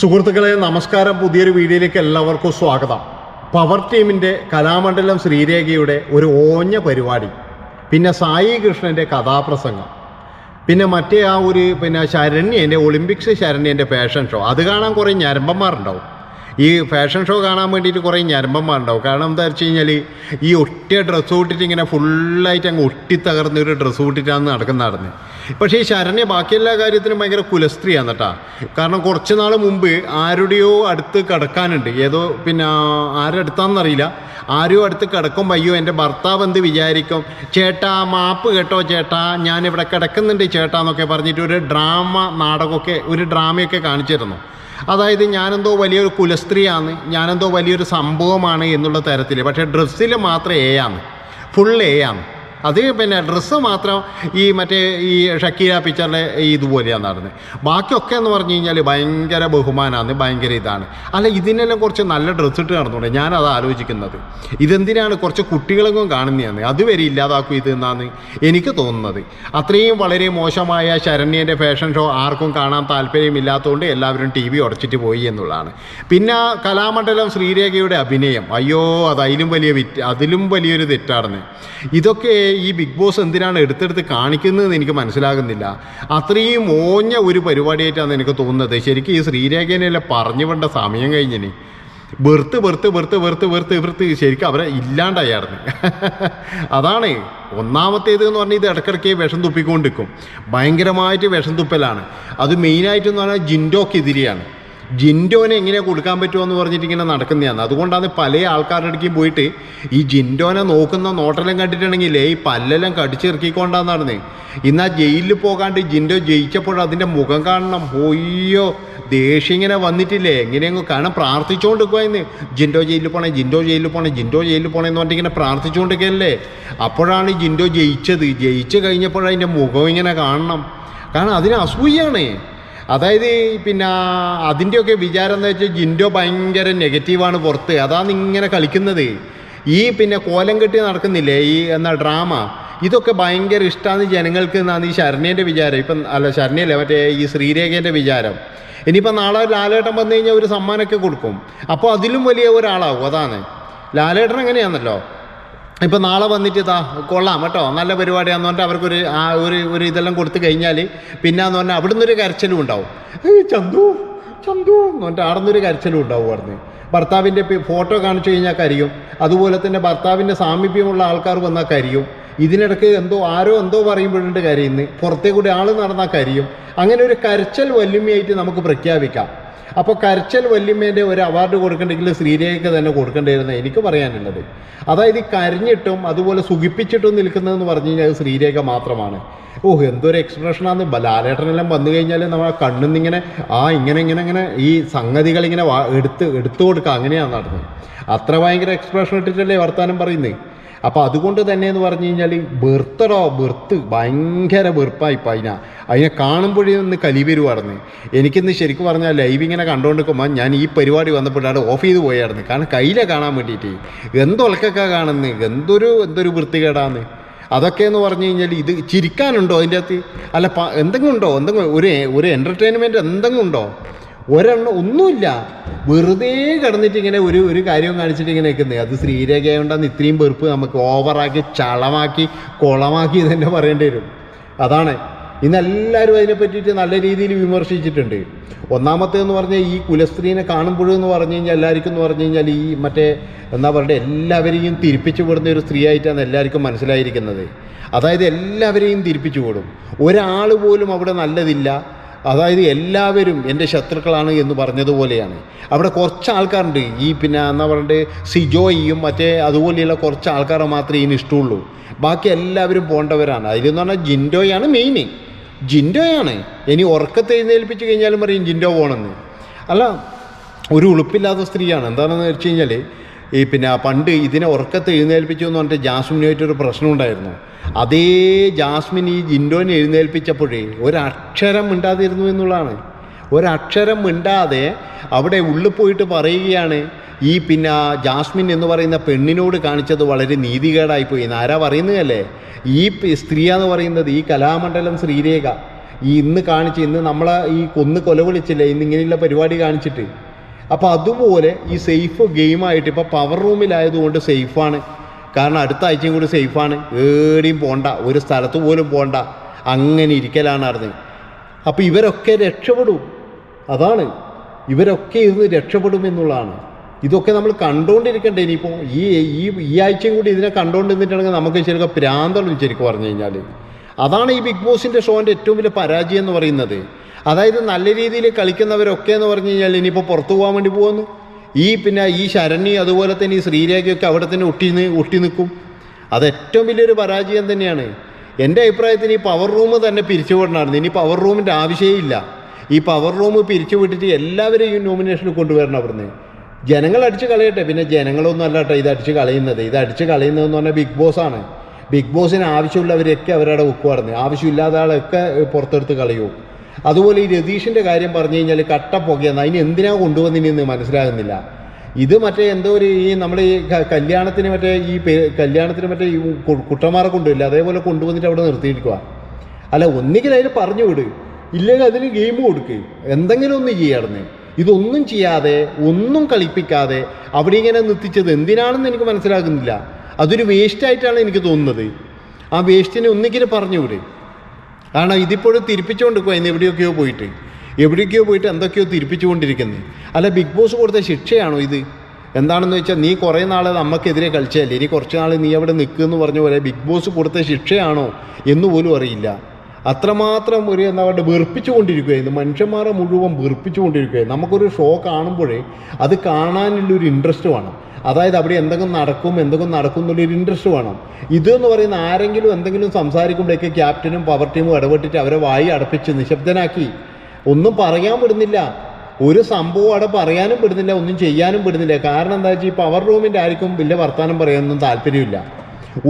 സുഹൃത്തുക്കളെ നമസ്കാരം. പുതിയൊരു വീഡിയോയിലേക്ക് എല്ലാവർക്കും സ്വാഗതം. പവർ ടീമിന്റെ കലാമണ്ഡലം ശ്രീരേഖയുടെ ഒരു ഓഞ്ഞ പരിപാടി. പിന്നെ സായി കൃഷ്ണന്റെ കഥാപ്രസംഗം. പിന്നെ മറ്റേ ആ ഒരു പിന്നെ ശരണ്യന്റെ ഒളിമ്പിക്സ് ശരണ്യന്റെ ഫാഷൻ ഷോ അത് കാണാൻ കുറേ ഞരമ്പന്മാരുണ്ടാവും. ഈ ഫാഷൻ ഷോ കാണാൻ വേണ്ടിയിട്ട് കുറേ ഞരമ്പന്മാരുണ്ടാവും. കാരണം എന്താ വെച്ച് കഴിഞ്ഞാൽ ഈ ഒട്ടിയ ഡ്രസ്സ് ഇട്ടിട്ട് ഇങ്ങനെ ഫുള്ളായിട്ട് അങ്ങ് ഒട്ടിത്തകർന്ന ഒരു ഡ്രസ്സ് ഇട്ടിട്ടാണ് നടക്കുന്ന നടന്ന്. പക്ഷേ ഈ ശരണ്യ ബാക്കി എല്ലാ കാര്യത്തിനും ഭയങ്കര കുലസ്ത്രീയാണ് കേട്ടാ കാരണം കുറച്ച് നാൾ മുമ്പ് ആരുടെയോ അടുത്ത് കിടക്കാനുണ്ട്. ഏതോ പിന്നെ ആരടുത്താണെന്നറിയില്ല ആരും അടുത്ത് കിടക്കുമ്പോൾ അയ്യോ എന്റെ ഭർത്താവ് എന്ത് വിചാരിക്കും? ചേട്ടാ മാപ്പ് കേട്ടോ ചേട്ടാ. ഞാനിവിടെ കിടക്കുന്നുണ്ട് ചേട്ടാ എന്നൊക്കെ പറഞ്ഞിട്ട് ഒരു ഡ്രാമ നാടകമൊക്കെ ഒരു ഡ്രാമയൊക്കെ കാണിച്ചിരുന്നു. അതായത് ഞാനെന്തോ വലിയൊരു കുലസ്ത്രീയാണ് ഞാനെന്തോ വലിയൊരു സംഭവമാണ് എന്നുള്ള തരത്തിൽ പക്ഷേ ഡ്രസ്സിൽ മാത്രം എ ഫുൾ എ അത് പിന്നെ ഡ്രസ്സ് മാത്രം ഈ മറ്റേ ഈ ഷക്കീല പിക്ചറിലെ ഇതുപോലെയാണ് നടന്നത്. ബാക്കിയൊക്കെ എന്ന് പറഞ്ഞു കഴിഞ്ഞാൽ ഭയങ്കര ബഹുമാനമാണ് ഭയങ്കര ഇതാണ്. അല്ല ഇതിനെല്ലാം കുറച്ച് നല്ല ഡ്രസ്സ് ഇട്ട് നടന്നുണ്ട്? ഞാനത് ആലോചിക്കുന്നത്. ഇതെന്തിനാണ് കുറച്ച് കുട്ടികളെങ്കിലും കാണുന്നതാണ് അതുവരെ ഇല്ലാതാക്കും ഇത് എന്നാണ് എനിക്ക് തോന്നുന്നത്. അത്രയും വളരെ മോശമായ ശരണ്യന്റെ ഫാഷൻ ഷോ ആർക്കും കാണാൻ താല്പര്യമില്ലാത്തതുകൊണ്ട് എല്ലാവരും ടി വി ഉടച്ചിട്ട് പോയി എന്നുള്ളതാണ്. പിന്നെ കലാമണ്ഡലം ശ്രീരേഖയുടെ അഭിനയം. അയ്യോ അത് അതിലും വലിയ വിറ്റ് അതിലും വലിയൊരു തെറ്റാണ് ഇതൊക്കെ ഈ ബിഗ് ബോസ് എന്തിനാണ് എടുത്തെടുത്ത് കാണിക്കുന്നതെന്ന് എനിക്ക് മനസ്സിലാകുന്നില്ല. അത്രയും ഓഞ്ഞ ഒരു പരിപാടിയായിട്ടാണ് എനിക്ക് തോന്നുന്നത്. ശരിക്കും ഈ ശ്രീരേഖനെല്ലാം പറഞ്ഞു വേണ്ട സമയം കഴിഞ്ഞിനി. വെറുത്ത് വെറുത്ത് വെറുത്ത് വെറുത്ത് വെറുത്ത് വെറുത്ത് ശരിക്കും അവരെ ഇല്ലാണ്ടായിരുന്നു അതാണ് ഒന്നാമത്തേത് എന്ന് പറഞ്ഞാൽ ഇത് ഇടയ്ക്കിടയ്ക്ക് വിഷം തുപ്പിക്കൊണ്ടിരിക്കും. ഭയങ്കരമായിട്ട് വിഷം തുപ്പലാണ്. അത് മെയിനായിട്ടെന്ന് പറഞ്ഞാൽ ജിൻഡോക്കെതിരെയാണ്. ജിൻഡോനെ എങ്ങനെ കൊടുക്കാൻ പറ്റുമോ എന്ന് പറഞ്ഞിട്ട് ഇങ്ങനെ നടക്കുന്നതാണ്. അതുകൊണ്ടാണ് പല ആൾക്കാരുടെ അടുക്കും പോയിട്ട് ഈ ജിൻഡോനെ നോക്കുന്ന നോട്ടെല്ലാം കണ്ടിട്ടുണ്ടെങ്കിൽ ഈ പല്ലെല്ലാം കടിച്ചിറക്കിക്കൊണ്ടാന്ന് നടന്നത് ഇന്ന് ആ ജയിലിൽ പോകാണ്ട് ജിൻഡോ ജയിച്ചപ്പോൾ അതിന്റെ മുഖം കാണണം. ഒയ്യോ ദേഷ്യം ഇങ്ങനെ വന്നിട്ടില്ലേ? എങ്ങനെയെങ്കിലും കാരണം പ്രാർത്ഥിച്ചുകൊണ്ട് ഇന്ന്. ജിൻഡോ ജയിലിൽ പോണേ ജിൻഡോ ജയിലിൽ പോണേ ജിൻഡോ ജയിലിൽ പോണേ എന്ന് പറഞ്ഞിട്ട് ഇങ്ങനെ പ്രാർത്ഥിച്ചുകൊണ്ടിരിക്കുകയല്ലേ അപ്പോഴാണ് ജിൻഡോ ജയിച്ചത്. ജയിച്ച് കഴിഞ്ഞപ്പോഴതിന്റെ മുഖം ഇങ്ങനെ കാണണം. കാരണം അതിന് അസൂയാണ് അതായത് പിന്നെ അതിന്റെയൊക്കെ വിചാരം എന്താ വെച്ചാൽ ജിൻഡോ ഭയങ്കര നെഗറ്റീവാണ് പുറത്ത്. അതാണ് ഇങ്ങനെ കളിക്കുന്നത്. ഈ പിന്നെ കോലം കെട്ടി നടക്കുന്നില്ലേ? ഈ എന്നാ ഡ്രാമ. ഇതൊക്കെ ഭയങ്കര ഇഷ്ടമാണ് ജനങ്ങൾക്ക് എന്നാണ് ഈ ശരണ്യന്റെ വിചാരം. ഇപ്പം അല്ല ശരണ്യല്ലേ? മറ്റേ ഈ ശ്രീരേഖേന്റെ വിചാരം. ഇനിയിപ്പോൾ നാളെ ലാലേട്ടൻ വന്നു കഴിഞ്ഞാൽ ഒരു സമ്മാനമൊക്കെ കൊടുക്കും. അപ്പോൾ അതിലും വലിയ ഒരാളാവും. അതാണ്. ലാലേട്ടൻ എങ്ങനെയാണല്ലോ ഇപ്പം നാളെ വന്നിട്ട് ഇതാ കൊള്ളാം കേട്ടോ. നല്ല പരിപാടിയാന്ന് പറഞ്ഞിട്ട് അവർക്കൊരു ആ ഒരു ഒരു ഇതെല്ലാം കൊടുത്തു കഴിഞ്ഞാൽ പിന്നെ എന്ന് പറഞ്ഞാൽ അവിടുന്ന് ഒരു കരച്ചിലും ഉണ്ടാവും. ഏയ് ചന്തു ചന്തു എന്ന് പറഞ്ഞിട്ട് അവിടെ നിന്നൊരു കരച്ചിലും ഉണ്ടാവും പറഞ്ഞ് ഭർത്താവിന്റെ ഫോട്ടോ കാണിച്ചു കഴിഞ്ഞാൽ കരിയും. അതുപോലെ തന്നെ ഭർത്താവിന്റെ സാമീപ്യമുള്ള ആൾക്കാർ വന്നാൽ കരിയും. ഇതിനിടയ്ക്ക് എന്തോ ആരോ എന്തോ പറയുമ്പോഴുണ്ട് കരയുന്നു. പുറത്തേ കൂടി ആൾ നടന്നാൽ കരിയും. അങ്ങനെ ഒരു കരച്ചൽ വല്യമ്മയായിട്ട് നമുക്ക് പ്രഖ്യാപിക്കാം. അപ്പോൾ കരച്ചൽ വല്യമ്മേന്റെ ഒരു അവാർഡ് കൊടുക്കേണ്ടെങ്കിൽ ശ്രീരേഖയ്ക്ക് തന്നെ കൊടുക്കേണ്ടിയിരുന്ന എനിക്ക് പറയാനുള്ളത്. അതായത് ഈ കരഞ്ഞിട്ടും അതുപോലെ സുഖിപ്പിച്ചിട്ടും നിൽക്കുന്നതെന്ന് പറഞ്ഞു കഴിഞ്ഞാൽ ശ്രീരേഖ മാത്രമാണ്. ഓ എന്തൊരു എക്സ്പ്രഷനാണ് ലാലേട്ടനെല്ലാം വന്നു കഴിഞ്ഞാൽ നമ്മളെ കണ്ണുന്നിങ്ങനെ ആ ഇങ്ങനെ ഇങ്ങനെ ഇങ്ങനെ ഈ സംഗതികൾ ഇങ്ങനെ എടുത്ത് എടുത്തു കൊടുക്കുക. അങ്ങനെയാണ് നടന്നത്. അത്ര ഭയങ്കര എക്സ്പ്രഷൻ ഇട്ടിട്ടല്ലേ വർത്താനം പറയുന്നത് അപ്പോൾ അതുകൊണ്ട് തന്നെ എന്ന് പറഞ്ഞു കഴിഞ്ഞാൽ വെറുത്തടോ വെറുത്ത് ഭയങ്കര വെറുപ്പായിപ്പോൾ അതിനെ. അതിനെ കാണുമ്പോഴേ ഒന്ന് കലി വരുവായിരുന്നു. എനിക്കിന്ന് ശരിക്കും പറഞ്ഞാൽ ലൈവ് ഇങ്ങനെ കണ്ടുകൊണ്ടിരിക്കുമ്പോൾ ഞാൻ ഈ പരിപാടി വന്നപ്പോഴാണ് ഓഫ് ചെയ്ത് പോയായിരുന്നു. കാരണം കയ്യിലെ കാണാൻ വേണ്ടിയിട്ട്. എന്തൊലക്കൊക്കെ കാണുന്നത് എന്തൊരു എന്തൊരു വൃത്തികേടാന്ന്. അതൊക്കെ എന്ന് പറഞ്ഞു കഴിഞ്ഞാൽ ഇത് ചിരിക്കാനുണ്ടോ അതിന്റെ അകത്ത്? അല്ല എന്തെങ്കിലും ഉണ്ടോ? എന്തെങ്കിലും ഒരു ഒരു എന്റർടൈൻമെന്റ് എന്തെങ്കിലും ഉണ്ടോ? ഒരെണ്ണം ഒന്നുമില്ല. വെറുതെ കിടന്നിട്ട് ഇങ്ങനെ ഒരു ഒരു കാര്യവും കാണിച്ചിട്ട് ഇങ്ങനെ നിൽക്കുന്നത് അത് ശ്രീരേഖയുണ്ടെന്ന് ഇത്രയും വെറുപ്പ് നമുക്ക് ഓവറാക്കി ചളമാക്കി കുളമാക്കി തന്നെ പറയേണ്ടി വരും. അതാണ്. ഇന്ന് എല്ലാവരും അതിനെ പറ്റിയിട്ട് നല്ല രീതിയിൽ വിമർശിച്ചിട്ടുണ്ട്. ഒന്നാമത്തേന്ന് പറഞ്ഞാൽ ഈ കുലസ്ത്രീനെ കാണുമ്പോഴെന്ന് പറഞ്ഞു കഴിഞ്ഞാൽ എല്ലാവർക്കും എന്ന് പറഞ്ഞു കഴിഞ്ഞാൽ ഈ മറ്റേ എന്താ പറയുക എല്ലാവരെയും തിരിപ്പിച്ചു വിടുന്ന ഒരു സ്ത്രീ ആയിട്ടാണ് എല്ലാവർക്കും മനസ്സിലായിരിക്കുന്നത്. അതായത് എല്ലാവരെയും തിരിപ്പിച്ചു വിടും. ഒരാൾ പോലും അവിടെ നല്ലതില്ല. അതായത് എല്ലാവരും എന്റെ ശത്രുക്കളാണ് എന്ന് പറഞ്ഞതുപോലെയാണ്. അവിടെ കുറച്ച് ആൾക്കാരുണ്ട് ഈ പിന്നെ എന്ന് പറഞ്ഞിട്ട് സിജോയിയും മറ്റേ അതുപോലെയുള്ള കുറച്ച് ആൾക്കാരെ മാത്രമേ ഇനി ഇഷ്ടമുള്ളൂ. ബാക്കി എല്ലാവരും പോകേണ്ടവരാണ് അതിലെന്ന് പറഞ്ഞാൽ ജിൻഡോയാണ് മെയിൻ ജിൻഡോയാണ്. ഇനി ഉറക്കത്തെ എഴുന്നേൽപ്പിച്ച് കഴിഞ്ഞാലും പറയും ജിൻഡോ പോകണമെന്ന് അല്ല ഒരു ഉളുപ്പില്ലാത്ത സ്ത്രീയാണ്. എന്താണെന്ന് വെച്ച് കഴിഞ്ഞാൽ ഈ പിന്നെ പണ്ട് ഇതിനെ ഉറക്കത്തെ എഴുന്നേൽപ്പിച്ചു എന്ന് പറഞ്ഞിട്ട് ജാസ്മിനുമായിട്ടൊരു പ്രശ്നം ഉണ്ടായിരുന്നു. അതേ ജാസ്മിൻ ഈ ജിൻഡോനെ എഴുന്നേൽപ്പിച്ചപ്പോഴേ ഒരക്ഷരം മിണ്ടാതിരുന്നു എന്നുള്ളതാണ്. ഒരക്ഷരം മിണ്ടാതെ അവിടെ ഉള്ളിൽ പോയിട്ട് പറയുകയാണ് ഈ പിന്നെ ജാസ്മിൻ എന്ന് പറയുന്ന പെണ്ണിനോട് കാണിച്ചത് വളരെ നീതികേടായിപ്പോയി. എന്ന് ആരാ പറയുന്നതല്ലേ? ഈ സ്ത്രീ സ്ത്രീയാന്ന് പറയുന്നത് ഈ കലാമണ്ഡലം ശ്രീരേഖ. ഈ ഇന്ന് കാണിച്ച് ഇന്ന് നമ്മളെ ഈ കൊന്ന് കൊല വിളിച്ചില്ലേ ഇന്ന് ഇങ്ങനെയുള്ള പരിപാടി കാണിച്ചിട്ട്. അപ്പോൾ അതുപോലെ ഈ സേഫ് ഗെയിമായിട്ട് ഇപ്പോൾ പവർ റൂമിലായതുകൊണ്ട് സേഫാണ്. കാരണം അടുത്ത ആഴ്ചയും കൂടി സേഫാണ്. ഏടിയും പോണ്ട. ഒരു സ്ഥലത്ത് പോലും പോണ്ട. അങ്ങനെ ഇരിക്കലാണ് അറിഞ്ഞ് അപ്പോൾ ഇവരൊക്കെ രക്ഷപ്പെടും. അതാണ്. ഇവരൊക്കെ ഇന്ന് രക്ഷപ്പെടും എന്നുള്ളതാണ്. ഇതൊക്കെ നമ്മൾ കണ്ടുകൊണ്ടിരിക്കണ്ടേ ഇനിയിപ്പോൾ ഈ ഈ ഈ ആഴ്ചയും കൂടി ഇതിനെ കണ്ടുകൊണ്ടിരുന്നിട്ടാണെങ്കിൽ നമുക്ക് ശരിക്കും പ്രാന്തളും ശരിക്കും പറഞ്ഞു കഴിഞ്ഞാൽ. അതാണ് ഈ ബിഗ് ബോസിന്റെ ഷോന്റെ ഏറ്റവും വലിയ പരാജയം എന്ന് പറയുന്നത്. അതായത് നല്ല രീതിയിൽ കളിക്കുന്നവരൊക്കെ എന്ന് പറഞ്ഞു കഴിഞ്ഞാൽ ഇനിയിപ്പോൾ പുറത്തു പോകാൻ വേണ്ടി പോകുന്നു. ഈ പിന്നെ ഈ ശരണി അതുപോലെ തന്നെ ഈ ശ്രീരേഖയൊക്കെ അവിടെ തന്നെ ഒട്ടി ഒട്ടി നിൽക്കും. അത് ഏറ്റവും വലിയൊരു പരാജയം തന്നെയാണ്. എന്റെ അഭിപ്രായത്തിന് ഈ പവർ റൂം തന്നെ പിരിച്ചുവിടണമായിരുന്നു ഇനി പവർ റൂമിന്റെ ആവശ്യമേ ഇല്ല. ഈ പവർ റൂം പിരിച്ചുവിട്ടിട്ട് എല്ലാവരെയും ഈ നോമിനേഷനിൽ കൊണ്ടുവരണം അവിടുന്ന്. ജനങ്ങൾ അടിച്ച് കളയട്ടെ. പിന്നെ ജനങ്ങളൊന്നും അല്ല കേട്ടോ ഇത് കളയുന്നത്. ഇത് അടിച്ച് കളയുന്നതെന്ന് പറഞ്ഞാൽ ബിഗ് ബോസ് ആണ്. ബിഗ് ബോസിന് ആവശ്യമുള്ളവരൊക്കെ അവരവിടെ വെക്കുവായിരുന്നു. ആവശ്യമില്ലാത്ത ആളൊക്കെ പുറത്തെടുത്ത് കളയൂ. അതുപോലെ ഈ രതീഷിന്റെ കാര്യം പറഞ്ഞു കഴിഞ്ഞാൽ കട്ട പുകയെന്ന്. അതിന് എന്തിനാ കൊണ്ടുവന്നിനെന്ന് മനസ്സിലാകുന്നില്ല. ഇത് മറ്റേ എന്തോ ഒരു ഈ നമ്മൾ ഈ കല്യാണത്തിന് മറ്റേ ഈ കല്യാണത്തിന് മറ്റേ ഈ കുട്ടന്മാരെ കൊണ്ടുവരില്ല. അതേപോലെ കൊണ്ടുവന്നിട്ട് അവിടെ നിർത്തിയിരിക്കുക അല്ല ഒന്നുകിൽ അതിൽ പറഞ്ഞു വിട്. ഇല്ലെങ്കിൽ അതിന് ഗെയിം കൊടുക്ക്. എന്തെങ്കിലും ഒന്ന് ചെയ്യാറുണ്ട് ഇതൊന്നും ചെയ്യാതെ ഒന്നും കളിപ്പിക്കാതെ അവിടെ ഇങ്ങനെ നിർത്തിച്ചത് എന്തിനാണെന്ന് എനിക്ക് മനസ്സിലാകുന്നില്ല. അതൊരു വേസ്റ്റായിട്ടാണ് എനിക്ക് തോന്നുന്നത്. ആ വേസ്റ്റിനെ ഒന്നുകിൽ പറഞ്ഞു വിട്. കാരണം ഇതിപ്പോഴും തിരിപ്പിച്ചുകൊണ്ട് പോയി എവിടെയൊക്കെയോ പോയിട്ട്. എവിടേക്കോ പോയിട്ട് എന്തൊക്കെയോ തിരിപ്പിച്ചുകൊണ്ടിരിക്കുന്നത് അല്ല ബിഗ് ബോസ് കൊടുത്ത ശിക്ഷയാണോ ഇത്? എന്താണെന്ന് വെച്ചാൽ നീ കുറേ നാൾ നമുക്കെതിരെ കളിച്ചല്ലേ ഇനി കുറച്ച് നാൾ നീ അവിടെ നിൽക്കുമെന്ന് പറഞ്ഞ പോലെ ബിഗ് ബോസ് കൊടുത്ത ശിക്ഷയാണോ എന്ന് പോലും അറിയില്ല. അത്രമാത്രം ഒരു എന്താ പറയുക വെറുപ്പിച്ചുകൊണ്ടിരിക്കുകയായിരുന്നു മനുഷ്യന്മാരെ മുഴുവൻ വെറുപ്പിച്ചുകൊണ്ടിരിക്കുകയായിരുന്നു നമുക്കൊരു ഷോ കാണുമ്പോഴേ അത് കാണാനുള്ള ഒരു ഇൻട്രസ്റ്റ് വേണം. അതായത് അവിടെ എന്തെങ്കിലും നടക്കും എന്തെങ്കിലും നടക്കും എന്നുള്ളൊരു ഇൻട്രസ്റ്റ് വേണം. ഇതെന്ന് പറയുന്ന ആരെങ്കിലും എന്തെങ്കിലും സംസാരിക്കുമ്പോഴേക്ക് ക്യാപ്റ്റനും പവർ ടീമും ഇടപെട്ടിട്ട് അവരെ വായി അടപ്പിച്ച് നിശബ്ദനാക്കി. ഒന്നും പറയാൻ വിടുന്നില്ല ഒരു സംഭവം അവിടെ പറയാനും പെടുന്നില്ല ഒന്നും ചെയ്യാനും പെടുന്നില്ല. കാരണം എന്താ വെച്ചാൽ ഈ പവർ റൂമിന്റെ ആർക്കും വലിയ വർത്തമാനം പറയാനൊന്നും താല്പര്യമില്ല.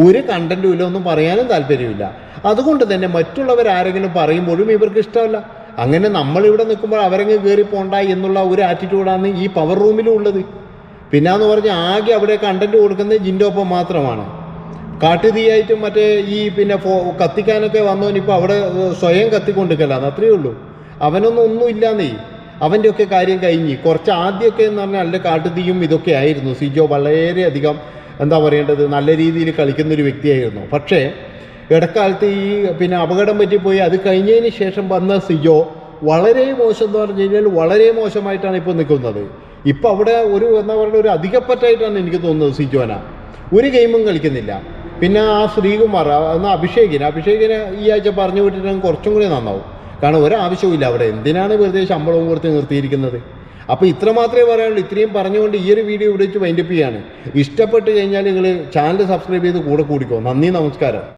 ഒരു കണ്ടന്റും ഇല്ല ഒന്നും പറയാനും താല്പര്യമില്ല. അതുകൊണ്ട് തന്നെ മറ്റുള്ളവർ ആരെങ്കിലും പറയുമ്പോഴും ഇവർക്ക് ഇഷ്ടമല്ല. അങ്ങനെ നമ്മളിവിടെ നിൽക്കുമ്പോൾ അവരങ്ങ് കയറി പോണ്ട എന്നുള്ള ഒരു ആറ്റിറ്റ്യൂഡാണ് ഈ പവർ റൂമിലും ഉള്ളത്. പിന്നെ എന്ന് പറഞ്ഞാൽ ആകെ അവിടെ കണ്ടന്റ് കൊടുക്കുന്നത് ജിൻഡോപ്പം മാത്രമാണ്. കാട്ടുതീയായിട്ടും മറ്റേ ഈ പിന്നെ ഫോ കത്തിക്കാനൊക്കെ വന്നവൻ ഇപ്പോൾ അവിടെ സ്വയം കത്തിക്കൊണ്ടിരിക്കലാണ് അത്രയേ ഉള്ളൂ. അവനൊന്നും ഒന്നും ഇല്ലാന്നേ. അവന്റെ കാര്യം കഴിഞ്ഞ് കുറച്ച് ആദ്യമൊക്കെ എന്ന് പറഞ്ഞാൽ നല്ല കാട്ടുതീയും ഇതൊക്കെ ആയിരുന്നു. സിജോ വളരെയധികം എന്താ പറയേണ്ടത്? നല്ല രീതിയിൽ കളിക്കുന്നൊരു വ്യക്തിയായിരുന്നു. പക്ഷേ ഇടക്കാലത്ത് ഈ പിന്നെ അപകടം പറ്റിപ്പോയി. അത് കഴിഞ്ഞതിന് ശേഷം വന്ന സിജോ വളരെ മോശം എന്ന് പറഞ്ഞു കഴിഞ്ഞാൽ വളരെ മോശമായിട്ടാണ് ഇപ്പോൾ നിൽക്കുന്നത്. ഇപ്പോൾ അവിടെ ഒരു എന്താ പറയുക ഒരു അധികപ്പറ്റായിട്ടാണ് എനിക്ക് തോന്നുന്നത് സിജോന. ഒരു ഗെയിമും കളിക്കുന്നില്ല. പിന്നെ ആ ശ്രീകുമാർ എന്ന അഭിഷേകിന് അഭിഷേകിന് ഈ ആഴ്ച പറഞ്ഞു വിട്ടിട്ടുണ്ടെങ്കിൽ കുറച്ചും കൂടി നന്നാവും. കാരണം ഒരാവശ്യവും ഇല്ല അവിടെ. എന്തിനാണ് വെറുതെ ശമ്പളവും കൊടുത്ത് നിർത്തിയിരിക്കുന്നത്? അപ്പോൾ ഇത്ര മാത്രമേ പറയാനുള്ളൂ. ഇത്രയും പറഞ്ഞുകൊണ്ട് ഈ ഒരു വീഡിയോ ഇവിടെ വെച്ച് വൈൻഡപ്പ് ചെയ്യാണ്. ഇഷ്ടപ്പെട്ട് കഴിഞ്ഞാൽ നിങ്ങൾ ചാനൽ സബ്സ്ക്രൈബ് ചെയ്ത് കൂടെ കൂടിക്കോ. നന്ദി നമസ്കാരം.